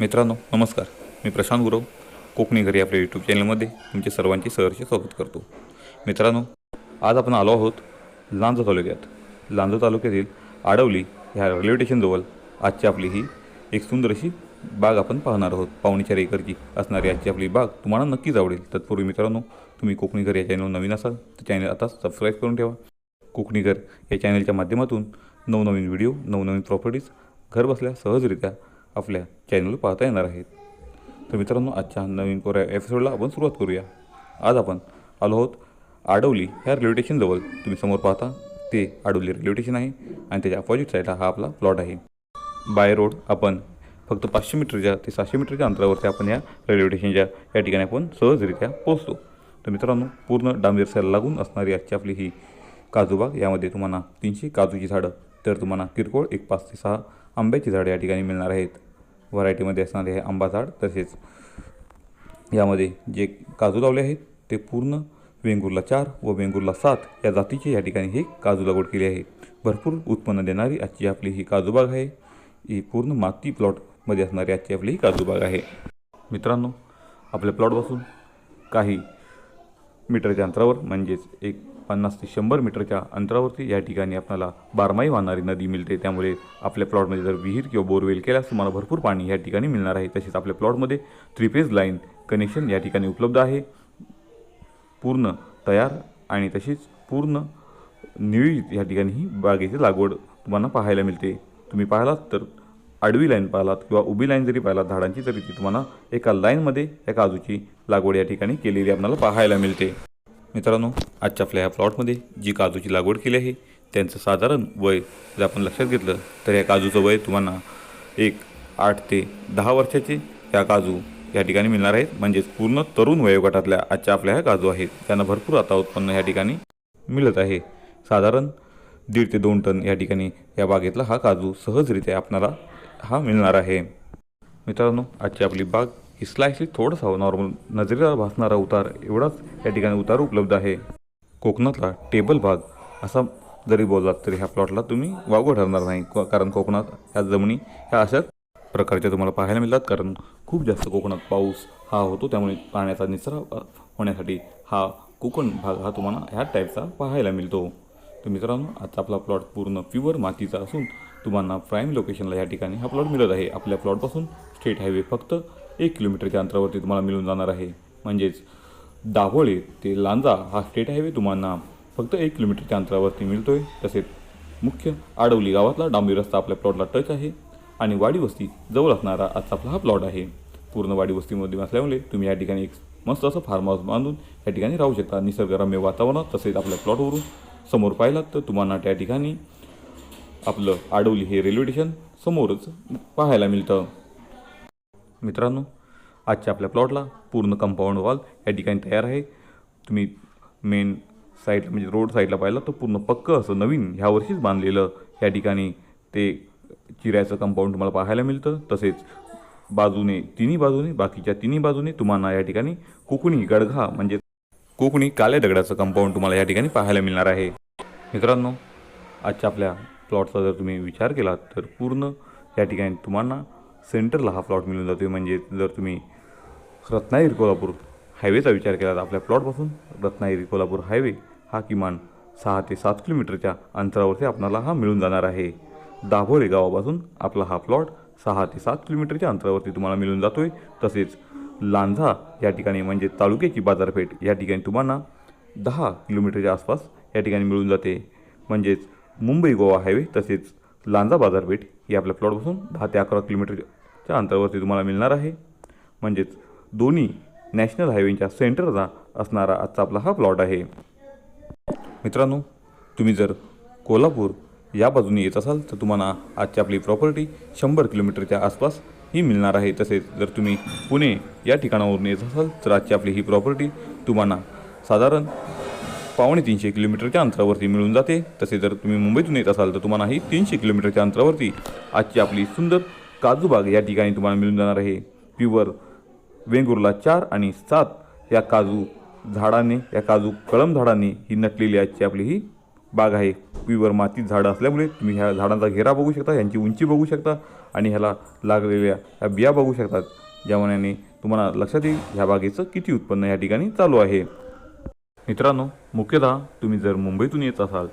मित्रांनो नमस्कार. मी प्रशांत गुरव कोकणी घरी आपल्या यूट्यूब चॅनलमध्ये तुमचे सर्वांचे सहर्ष स्वागत करतो. मित्रांनो आज आपण आलो आहोत लांजा तालुक्यात. लांजा तालुक्यातील आडवली ह्या रेल्वे स्टेशनजवळ आजची आपली ही एक सुंदर अशी बाग आपण पाहणार आहोत. पावणे चार एकरची असणारी आजची आपली बाग तुम्हाला नक्कीच आवडेल. तत्पूर्वी मित्रांनो तुम्ही कोकणी घर या चॅनल नवीन असाल तर चॅनल आता सबस्क्राईब करून ठेवा. कोकणी घर या चॅनलच्या माध्यमातून नवनवीन व्हिडिओ नवनवीन प्रॉपर्टीज घरबसल्या सहजरित्या आपल्या चॅनल पाहता येणार आहेत. तर मित्रांनो आजच्या नवीन कोऱ्या एपिसोडला आपण सुरुवात करूया. आज आपण आलो आहोत आडवली ह्या रेल्वे स्टेशनजवळ तुम्ही समोर पाहता ते आडवली रेल्वे स्टेशन आहे आणि त्याच्या अपोजिट साईडला हा आपला प्लॉट आहे. बाय रोड आपण फक्त पाचशे मीटरच्या ते सहाशे मीटरच्या अंतरावरती आपण या रेल्वे स्टेशनच्या या ठिकाणी आपण सहजरित्या पोहोचतो. तर मित्रांनो पूर्ण डांबेरसाला लागून असणारी आजची आपली ही काजूबाग यामध्ये तुम्हाला तीनशे काजूची झाडं तर तुम्हाला किरकोळ एक पाच ते सहा आंब्याची झाडं या ठिकाणी मिळणार आहेत. व्हरायटीमध्ये असणारे हे आंबा झाड तसेच. यामध्ये जे काजू लावले आहेत ते पूर्ण वेंगुर्ला चार व वेंगुर्ला सात या जातीचे या ठिकाणी हे काजू लागवड केली आहे. भरपूर उत्पन्न देणारी आजची आपली ही काजूबाग आहे. ही पूर्ण माती प्लॉटमध्ये असणारी आजची आपली ही काजूबाग आहे. मित्रांनो आपल्या प्लॉटपासून काही मीटरच्या अंतरावर म्हणजेच एक पन्नास ते शंभर मीटरच्या अंतरावरती या ठिकाणी आपल्याला बारमाही वाहणारी नदी मिळते. त्यामुळे आपल्या प्लॉटमध्ये जर विहीर किंवा बोरवेल केल्यास तुम्हाला भरपूर पाणी या ठिकाणी मिळणार आहे. तसेच आपल्या प्लॉटमध्ये थ्री फेज लाईन कनेक्शन या ठिकाणी उपलब्ध आहे. पूर्ण तयार आणि तशीच पूर्ण नियोजित या ठिकाणी ही बागेची लागवड तुम्हाला पाहायला मिळते. तुम्ही पाहिलात तर आडवी लाईन पाहिलात किंवा उभी लाईन जरी पाहिलात झाडांची तरी ती तुम्हाला एका लाईनमध्ये या काजूची लागवड या ठिकाणी केलेली आपल्याला पाहायला मिळते. मित्रांनो आजच्या आपल्या ह्या प्लॉटमध्ये जी काजूची लागवड केली आहे त्यांचं साधारण वय जर आपण लक्षात घेतलं तर या काजूचं वय तुम्हाला एक आठ ते दहा वर्षाचे या काजू या ठिकाणी मिळणार आहेत. म्हणजेच पूर्ण तरुण वयोगटातल्या आजच्या आपल्या ह्या काजू आहेत. त्यांना भरपूर आता उत्पन्न या ठिकाणी मिळत आहे. साधारण दीड ते दोन टन या ठिकाणी या बागेतला हा काजू सहजरित्या आपणाला हा मिळणार आहे. मित्रांनो आजची आपली बाग ही स्लाइसली थोडासा नॉर्मल नजरेला भासणारा उतार एवढाच या ठिकाणी उतार उपलब्ध आहे. कोकणातला टेबल भाग असा जरी बोललात तरी ह्या प्लॉटला तुम्ही वागव ठरणार नाही. कारण कोकणात ह्या जमिनी ह्या अशाच प्रकारच्या तुम्हाला पाहायला मिळतात. कारण खूप जास्त कोकणात पाऊस हा होतो. त्यामुळे पाण्याचा निचरा होण्यासाठी हा कोकण भाग हा तुम्हाला ह्या टाईपचा पाहायला मिळतो. तर मित्रांनो आजचा आपला प्लॉट पूर्ण प्युअर मातीचा असून तुम्हाला प्राईम लोकेशनला या ठिकाणी हा प्लॉट मिळत आहे. आपल्या प्लॉटपासून स्टेट हायवे फक्त एक किलोमीटरच्या अंतरावरती तुम्हाला मिळून जाणार आहे. म्हणजेच दाभोळे ते लांजा हा स्टेट हायवे तुम्हाला फक्त एक किलोमीटरच्या अंतरावरती मिळतो आहे तसेच मुख्य आडवली गावातला डांबरी रस्ता आपल्या प्लॉटला टच आहे आणि वाडी वस्ती जवळ असणारा आजचा आपला हा प्लॉट आहे. पूर्ण वाडी वस्तीमध्ये असल्यामुळे तुम्ही या ठिकाणी एक मस्त असं फार्म हाऊस बांधून या ठिकाणी राहू शकता. निसर्गरम्य वातावरणात तसेच आपल्या प्लॉटवरून समोर पाहिलात तर तुम्हाला त्या ठिकाणी आपलं आडवली हे रेल्वे स्टेशन समोरच पाहायला मिळतं. मित्रांनो आजच्या आपल्या प्लॉटला पूर्ण कंपाऊंड वॉल या ठिकाणी तयार आहे. तुम्ही मेन साईडला म्हणजे रोड साईडला पाहिलं तर पूर्ण पक्कं असं नवीन ह्या वर्षीच बांधलेलं या ठिकाणी ते चिऱ्याचं कंपाऊंड तुम्हाला पाहायला मिळतं. तसेच बाजूने तिन्ही बाजूने बाकीच्या तिन्ही बाजूने तुम्हाला या ठिकाणी कोकणी गडघा म्हणजे कोकणी काल्या दगडाचं कंपाऊंड तुम्हाला या ठिकाणी पाहायला मिळणार आहे. मित्रांनो आजच्या आपल्या प्लॉटचा जर तुम्ही विचार केला तर पूर्ण या ठिकाणी तुम्हाला सेंटरला हा प्लॉट मिळून जातो म्हणजे जर तुम्ही रत्नागिरी कोल्हापूर हायवेचा विचार केला तर आपल्या प्लॉटपासून रत्नागिरी कोल्हापूर हायवे हा किमान सहा ते सात किलोमीटरच्या अंतरावरती आपणाला हा मिळून जाणार आहे. दाभोळे गावापासून आपला हा प्लॉट सहा ते सात किलोमीटरच्या अंतरावरती तुम्हाला मिळून जातो आहे तसेच लांझा या ठिकाणी म्हणजे तालुक्याची बाजारपेठ या ठिकाणी तुम्हाला दहा किलोमीटरच्या आसपास या ठिकाणी मिळून जाते. म्हणजेच मुंबई गोवा हायवे तसेच लांजा बाजारपेठ ही आपल्या प्लॉटपासून दहा ते अकरा च्या अंतरावरती तुम्हाला मिळणार आहे. म्हणजेच दोन्ही नॅशनल हायवेच्या सेंटरचा असणारा आजचा आपला हा प्लॉट आहे. मित्रांनो तुम्ही जर कोल्हापूर या बाजूने येत असाल तर तुम्हाला आजची आपली प्रॉपर्टी शंभर किलोमीटरच्या आसपास ही मिळणार आहे. तसेच जर तुम्ही पुणे या ठिकाणावरून येत असाल तर आजची आपली ही प्रॉपर्टी तुम्हाला साधारण पावणे तीनशे किलोमीटरच्या अंतरावरती मिळून जाते. तसे जर तुम्ही मुंबईतून येत असाल तर तुम्हाला ही तीनशे किलोमीटरच्या अंतरावरती आजची आपली सुंदर काजूबाग या ठिकाणी तुम्हाला मिळून जाणार आहे. प्युअर वेंगुर्ला चार आणि सात या काजू झाडाने या काजू कळम झाडाने ही नटलेली आजची आपली ही बाग आहे. प्युअर मातीत झाडं असल्यामुळे तुम्ही ह्या झाडांचा घेरा बघू शकता यांची उंची बघू शकता आणि ह्याला लागलेल्या ह्या बिया बघू शकतात. ज्यामुळे तुम्हाला लक्षात येईल ह्या बागेचं किती उत्पन्न या ठिकाणी चालू आहे. मित्रांनो मुख्यतः तुम्ही जर मुंबईतून येत असाल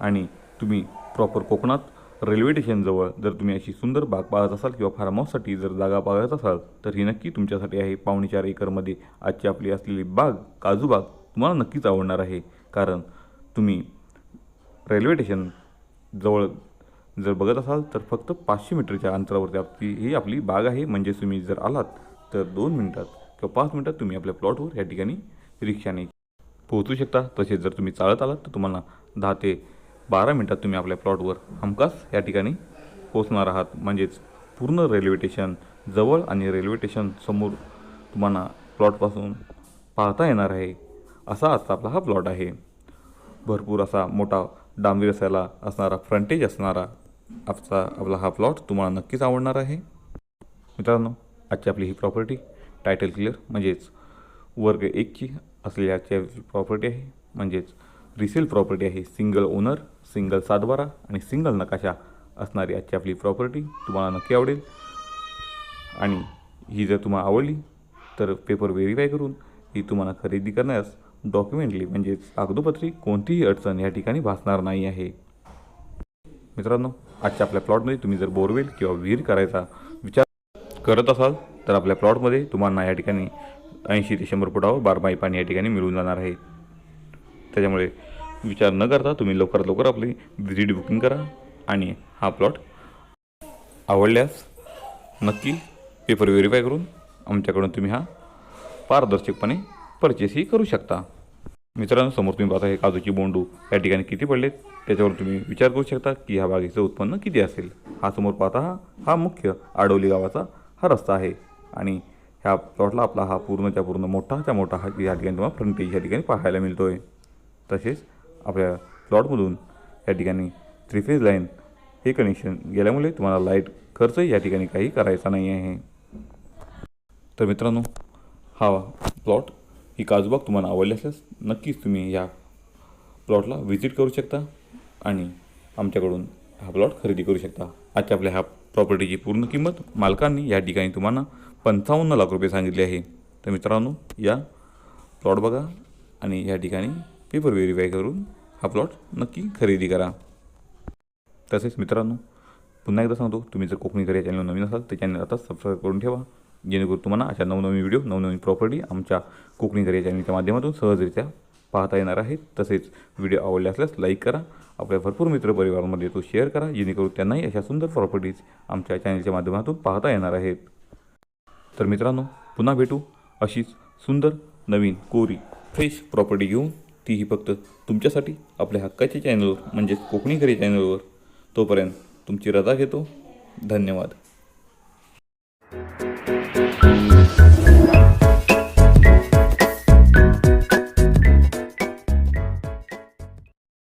आणि तुम्ही प्रॉपर कोकणात रेल्वे स्टेशनजवळ जर तुम्ही अशी सुंदर बाग पाहत असाल किंवा फार्म हाऊससाठी जर जागा पाहत असाल तर ही नक्की तुमच्यासाठी आहे. पावणे चार एकरमध्ये आजची आपली असलेली बाग काजू बाग तुम्हाला नक्कीच आवडणार आहे. कारण तुम्ही रेल्वे स्टेशन जवळ जर बघत असाल तर फक्त पाचशे मीटरच्या अंतरावरती आपली ही आपली बाग आहे. म्हणजे तुम्ही जर आलात तर दोन मिनटात किंवा पाच मिनटात तुम्ही आपल्या प्लॉटवर या ठिकाणी रिक्षाने पोहोचू शकता. तसेच जर तुम्ही चालत आलात तर तुम्हाला दहा ते बारा मिनटात तुम्ही आपल्या प्लॉटवर हमखास या ठिकाणी पोहोचणार आहात. म्हणजेच पूर्ण रेल्वे स्टेशन जवळ आणि रेल्वे स्टेशन समोर तुम्हाला प्लॉटपासून पाहता येणार आहे. असा आजचा आपला हा प्लॉट आहे. भरपूर असा मोठा डांबी रसायला असणारा फ्रंटेज असणारा आजचा आपला हा प्लॉट तुम्हाला नक्कीच आवडणार आहे. मित्रांनो आजची आपली ही प्रॉपर्टी टायटल क्लिअर म्हणजेच वर्ग एकची असलेली आजची प्रॉपर्टी आहे. म्हणजेच रिसेल प्रॉपर्टी आहे. सिंगल ओनर सिंगल सातबारा आणि सिंगल नकाशा असणारी आजची आपली प्रॉपर्टी तुम्हाला नक्की आवडेल. आणि ही जर तुम्हाला आवडली तर पेपर व्हेरीफाय करून ही तुम्हाला खरेदी करण्यास डॉक्युमेंटली म्हणजेच कागदोपत्री कोणतीही अडचण या ठिकाणी भासणार नाही आहे. मित्रांनो आजच्या आपल्या प्लॉटमध्ये तुम्ही जर बोरवेल किंवा विहीर करायचा विचार करत असाल तर आपल्या प्लॉटमध्ये तुम्हाला या ठिकाणी ऐंशी ते शंभर फुटावर बारमाही पाणी या ठिकाणी मिळून जाणार आहे. त्याच्यामुळे विचार न करता तुम्ही लवकरात लवकर आपली विजिट बुकिंग करा आणि हा प्लॉट आवडल्यास नक्की पेपर व्हेरीफाय करून आमच्याकडून तुम्ही हा पारदर्शकपणे परचेसही करू शकता. मित्रांनो समोर तुम्ही पाहता हे काजूची बोंडू या ठिकाणी किती पडलेत त्याच्यावर तुम्ही विचार करू शकता की ह्या बागेचं उत्पन्न किती असेल. हा समोर पाहता हा हा मुख्य आडवली गावाचा हा रस्ता आहे आणि ह्या प्लॉटला आपला हा पूर्णच्या पूर्ण मोठाच्या मोठा हा या ठिकाणी तुम्हाला फ्रंटेज या ठिकाणी पाहायला मिळतो आहे तसेच आपल्या प्लॉटमधून या ठिकाणी थ्री फेज लाईन हे कनेक्शन गेल्यामुळे तुम्हाला लाइट खर्चही या ठिकाणी काही करायचा नाही आहे. तर मित्रांनो हा प्लॉट ही काजूबाग तुम्हाला आवडली असल्यास नक्कीच तुम्ही या प्लॉटला व्हिजिट करू शकता आणि आमच्याकडून हा प्लॉट खरेदी करू शकता. आजच्या आपल्या ह्या प्रॉपर्टीची पूर्ण किंमत मालकांनी या ठिकाणी तुम्हाला पंचावन्न लाख रुपये सांगितले आहे. तर मित्रांनो या प्लॉट बघा आणि या ठिकाणी पेपर व्हेरीफाय करून हा प्लॉट नक्की खरेदी करा. तसेच मित्रांनो पुन्हा एकदा सांगतो तुम्ही जर कोकणी घर या चॅनल नवीन असाल तर चॅनल आता सबस्क्राईब करून ठेवा. जेणेकरून तुम्हाला अशा नवनवीन व्हिडिओ नवनवीन प्रॉपर्टी आमच्या कोकणी घर या चॅनलच्या माध्यमातून सहजरित्या पाहता येणार आहेत. तसेच व्हिडिओ आवडले असल्यास लाईक करा. आपल्या भरपूर मित्रपरिवारामध्ये तो शेअर करा. जेणेकरून त्यांनाही अशा सुंदर प्रॉपर्टीज आमच्या चॅनलच्या माध्यमातून पाहता येणार आहेत. तर मित्रांनो पुन्हा भेटू अशीच सुंदर नवीन कोरी फ्रेश प्रॉपर्टी घेऊन. तीही फक्त तुमच्यासाठी आपल्या हक्काच्या चॅनलवर म्हणजेच कोकणीकरी चॅनलवर तोपर्यंत तुमची रजा घेतो. धन्यवाद.